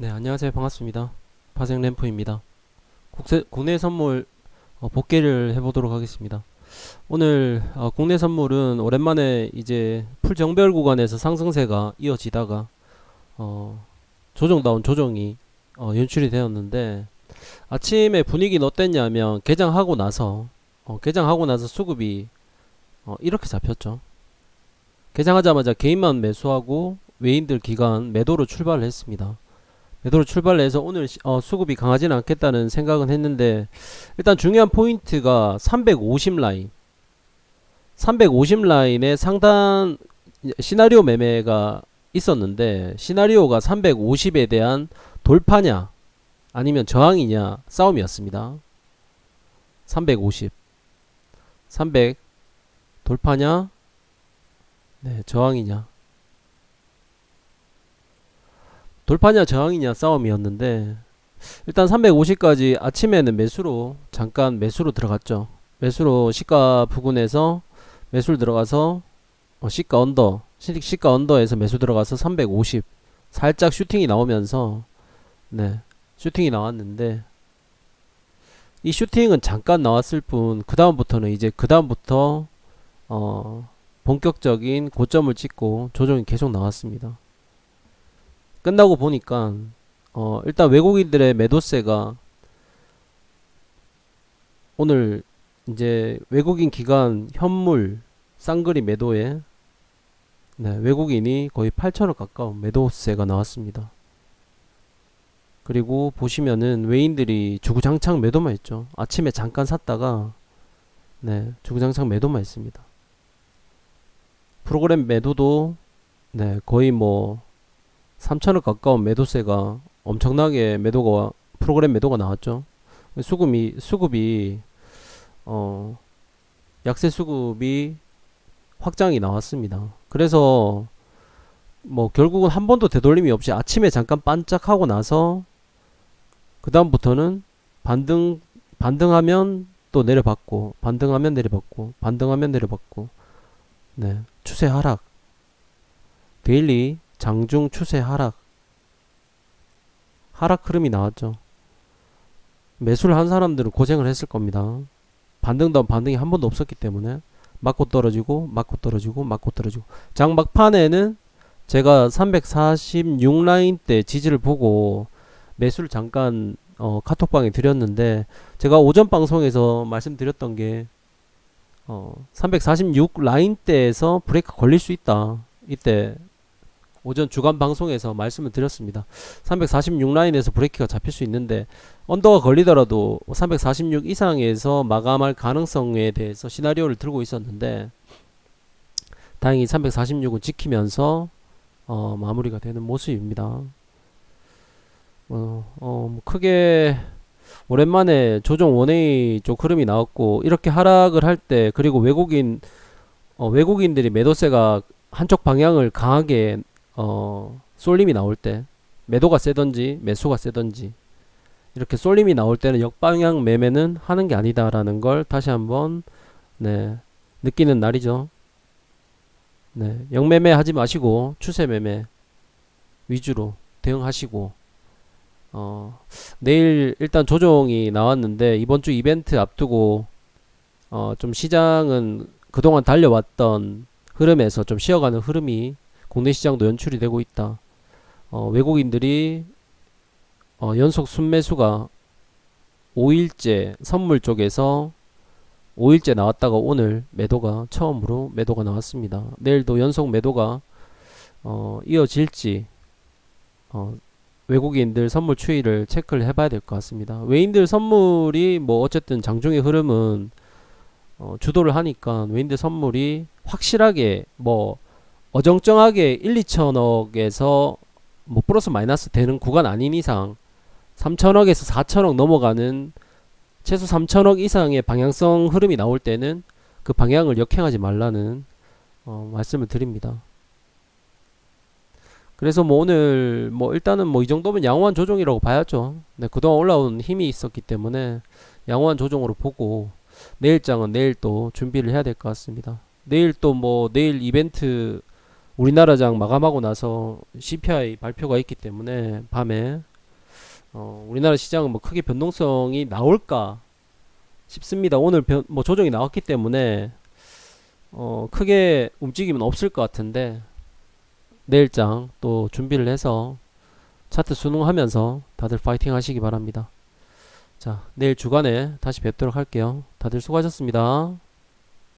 네, 안녕하세요. 반갑습니다. 파생 램프입니다. 국세, 국내 선물 어, 복귀를 해보도록 하겠습니다. 오늘 어, 국내 선물은 오랜만에 이제 풀정별 구간에서 상승세가 이어지다가 어, 조정다운 조정이 어, 연출이 되었는데 아침에 분위기는 어땠냐면 개장하고 나서 어, 개장하고 나서 수급이 어, 이렇게 잡혔죠. 개장하자마자 개인만 매수하고 외인들 기간 매도로 출발을 했습니다. 매도로 출발을 해서 오늘 시- 어, 수급이 강하지는 않겠다는 생각은 했는데 일단 중요한 포인트가 350 라인. 350 라인에 상단 시나리오 매매가 있었는데 시나리오가 350에 대한 돌파냐 아니면 저항이냐 싸움이었습니다. 350 300 돌파냐? 네 저항이냐 돌파냐 저항이냐 싸움이었는데 일단 350까지 아침에는 매수로 잠깐 매수로 들어갔죠. 매수로 시가 부근에서 매수를 들어가서 어, 시가 언더 시- 시가 언더에서 매수 들어가서 350 살짝 슈팅이 나오면서 네 슈팅이 나왔는데 이 슈팅은 잠깐 나왔을 뿐 그 다음부터는 이제 그 다음부터 어 본격적인 고점을 찍고 조정이 계속 나왔습니다. 끝나고 보니까 어 일단 외국인들의 매도세가 오늘 이제 외국인 기관 현물 쌍거리 매도에 네, 외국인이 거의 8천원 가까운 매도세가 나왔습니다. 그리고 보시면은 외인들이 주구장창 매도만 했죠. 아침에 잠깐 샀다가 네, 주구장창 매도만 했습니다. 프로그램 매도도 네, 거의 뭐 3천억 가까운 매도세가 엄청나게 매도가 프로그램 매도가 나왔죠. 수급이 수급이 어 약세 수급이 확장이 나왔습니다. 그래서 뭐 결국은 한 번도 되돌림이 없이 아침에 잠깐 반짝하고 나서 그 다음부터는 반등 반등하면 또 내려받고 반등하면 내려받고 반등하면 내려받고 네 추세 하락 데일리 장중 추세 하락 하락 흐름이 나왔죠. 매수를 한 사람들은 고생을 했을 겁니다. 반등 다운 반등이 한 번도 없었기 때문에 맞고 떨어지고 맞고 떨어지고 맞고 떨어지고 장 막판에는 제가 346 라인 때 지지를 보고 매수를 잠깐 어, 카톡방에 드렸는데 제가 오전 방송에서 말씀드렸던 게 어, 346 라인 때에서 브레이크 걸릴 수 있다. 이때 오전 주간 방송에서 말씀을 드렸습니다. 346 라인에서 브레이크가 잡힐 수 있는데 언더가 걸리더라도 346 이상에서 마감할 가능성에 대해서 시나리오를 들고 있었는데 다행히 346은 지키면서 어, 마무리가 되는 모습입니다. 어, 어, 뭐 크게 오랜만에 조정 원웨이 쪽 흐름이 나왔고 이렇게 하락을 할 때 그리고 외국인 어, 외국인들이 매도세가 한쪽 방향을 강하게 어, 쏠림이 나올 때 매도가 세던지 매수가 세던지 이렇게 쏠림이 나올 때는 역방향 매매는 하는 게 아니다라는 걸 다시 한번 네, 느끼는 날이죠. 네, 역매매 하지 마시고 추세 매매 위주로 대응하시고 어, 내일 일단 조정이 나왔는데 이번 주 이벤트 앞두고 어, 좀 시장은 그동안 달려왔던 흐름에서 좀 쉬어가는 흐름이 국내 시장도 연출이 되고 있다. 어, 외국인들이 어, 연속 순매수가 5일째 선물 쪽에서 5일째 나왔다가 오늘 매도가 처음으로 매도가 나왔습니다. 내일도 연속 매도가 어, 이어질지 어, 외국인들 선물 추이를 체크를 해봐야 될 것 같습니다. 외인들 선물이 뭐 어쨌든 장중의 흐름은 어, 주도를 하니까 외인들 선물이 확실하게 뭐 어정쩡하게 1, 2천억에서 뭐 플러스 마이너스 되는 구간 아닌 이상 3천억에서 4천억 넘어가는 최소 3천억 이상의 방향성 흐름이 나올 때는 그 방향을 역행하지 말라는 어, 말씀을 드립니다. 그래서 뭐 오늘 뭐 일단은 뭐 이 정도면 양호한 조정이라고 봐야죠. 네, 그동안 올라온 힘이 있었기 때문에 양호한 조정으로 보고 내일장은 내일 또 준비를 해야 될 것 같습니다. 내일 또 뭐 내일 이벤트 우리나라장 마감하고 나서 CPI 발표가 있기 때문에 밤에 어, 우리나라 시장은 뭐 크게 변동성이 나올까 싶습니다. 오늘 변, 뭐 조정이 나왔기 때문에 어, 크게 움직임은 없을 것 같은데 내일장 또 준비를 해서 차트 수능하면서 다들 파이팅 하시기 바랍니다. 자, 내일 주간에 다시 뵙도록 할게요. 다들 수고하셨습니다.